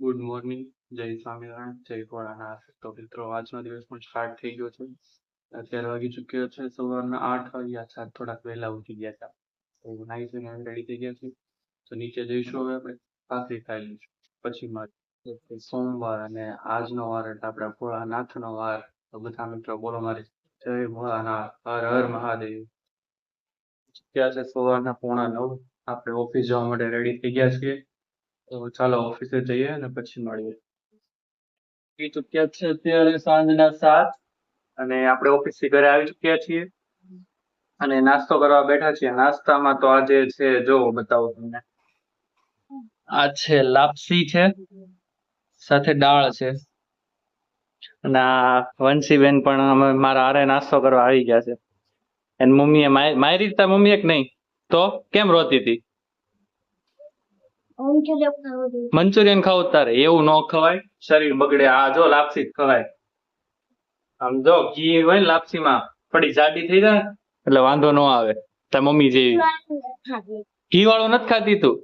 Good morning જય સ્વામિનારાયણ. જય ભોળાનાથ. તો મિત્રો, આજનો દિવસ પણ સ્ટાર્ટ થઈ ગયો છે. અત્યારે વાગી ચૂક્યો છે સવારના આઠ વાગ્યા છે થોડાક વહેલા ઉઠી ગયા હતા. તો નાઈ જઈને રેડી થઈ ગયા છે તો નીચે જઈશું હવે આપણે. ભાખરી ખાઈ લઈશું. પછી મારે સોમવાર અને આજનો વાર એટલે આપણા ભોળાનાથનો વાર. તો બધા મિત્રો, બોલો મારે. જય ભોળાનાથ. હર હર મહાદેવ. ક્યાં છે સવારના પોણા નવ. આપણે ઓફિસ જવા માટે રેડી થઈ ગયા છીએ. તો ચાલો ઓફિસે જઈએ અને પછી મળીએ. એ ચૂક્યા છે અત્યારે સાંજના સાત અને આપણે ઓફિસથી ઘરે આવી ચૂક્યા છીએ. અને નાસ્તો કરવા બેઠા છીએ. નાસ્તામાં તો આજે છે, જો બતાવું તમને. આ છે લાપસી છે, સાથે દાળ છે. અને આ વંશીબેન પણ અમે મારા હારે નાસ્તો કરવા આવી ગયા છે. એની મમ્મીએ મારી તા મમ્મી એક નહીં. તો કેમ રોતી હતી? મંચુરિયન ખાવું તારે એવું ન ખવાય. શરીર બગડે આ જો લાપસી જ ખવાય. આમ જો ઘી હોય ને લાપસીમાં થોડી જાડી થઈ જાય એટલે વાંધો ન આવે. તાર મમ્મી જેવી. ઘી વાળું નથી ખાતી તું.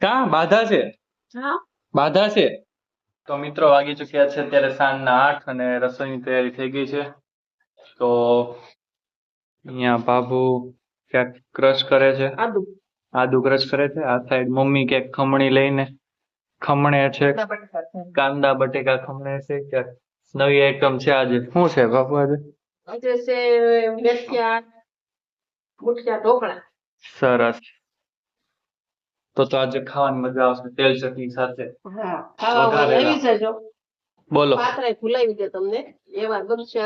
કા? બાધા છે? બાધા છે? તો મિત્રો વાગી ચુક્યા છે અત્યારે સાંજના આઠ અને રસોઈની તૈયારી થઈ ગઈ છે. તો અહીંયા બાબુ ક્યાંક ક્રશ કરે છે. આદુ. ક્રશ કરે છે આ સાઈડ મમ્મી ક્યાંક ખમણી લઈને ખમણે છે કાંદા બટેકા ખમણે છે ક્યાંક નવી આઈટમ છે આજે શું છે બાપુ આજે? આજે છે મેથિયા મુઠિયા ઢોકળા. સરસ. તો તો આજે ખાવાની મજા આવશે તેલ ચટણી સાથે. હા બોલો. પાત્રે દે તમને એવા ગમશે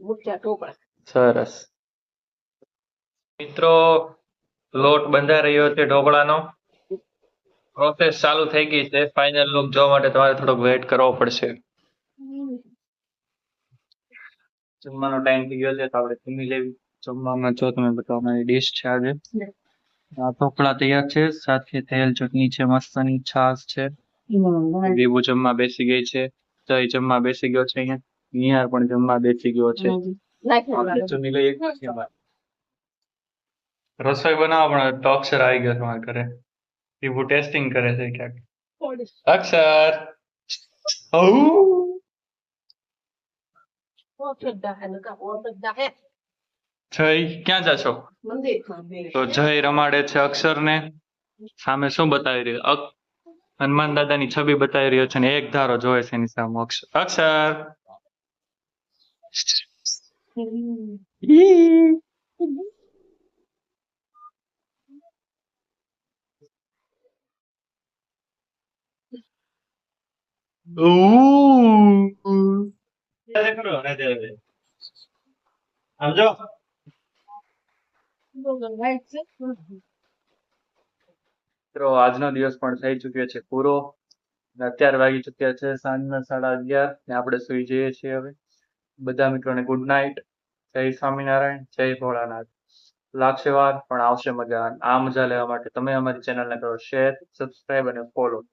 મુઠિયા ઢોકળા. સરસ. મિત્રો લોટ બંધાઈ રહ્યો છે ઢોકળાનો. પ્રોસેસ ચાલુ થઈ ગઈ છે. ફાઇનલ લુક જોવા માટે તમારે થોડોક વેઇટ કરવો પડશે. જમવાનો ટાઈમ થઈ ગયો છે તો આપણે જમી લેવી. જમવામાં જો તમે બતાવો મારી ડીશ છે આજે. આ ઢોકળા તૈયાર છે. સાથે તેલ ચટણી છે મસ્તની છાશ છે. બેબુ જમવા બેસી ગઈ છે. જય જમવા બેસી ગયો છે અહીંયા. નિહાર પણ જમવા બેસી ગયો છે. જમી લઈએ. રસોઈ બનાવવા પણ તો અક્ષર આવી ગયો છે મારા ઘરે. એવું ટેસ્ટિંગ કરે છે ક્યાંક. અક્ષર! જય. ક્યાં જાશો તો જય રમાડે છે અક્ષરને. સામે શું બતાવી રહ્યો? હનુમાન દાદા ની છબી બતાવી રહ્યો છે ને એક ધારો જોવે છે એની સામે અક્ષર. અક્ષર ઈ! મિત્રો આજનો દિવસ પણ થઈ ચુક્યો છે પૂરો. અને અત્યારે વાગી ચુક્યા છે સાંજના સાડા અગિયાર ને આપણે સુઈ જઈએ છીએ હવે. બધા મિત્રોને ગુડ નાઇટ જય સ્વામિનારાયણ જય ભોળાનાથ. લાગશે વાર પણ આવશે મજા. આ મજા લેવા માટે તમે અમારી ચેનલને કરો શેર સબસ્ક્રાઇબ અને ફોલો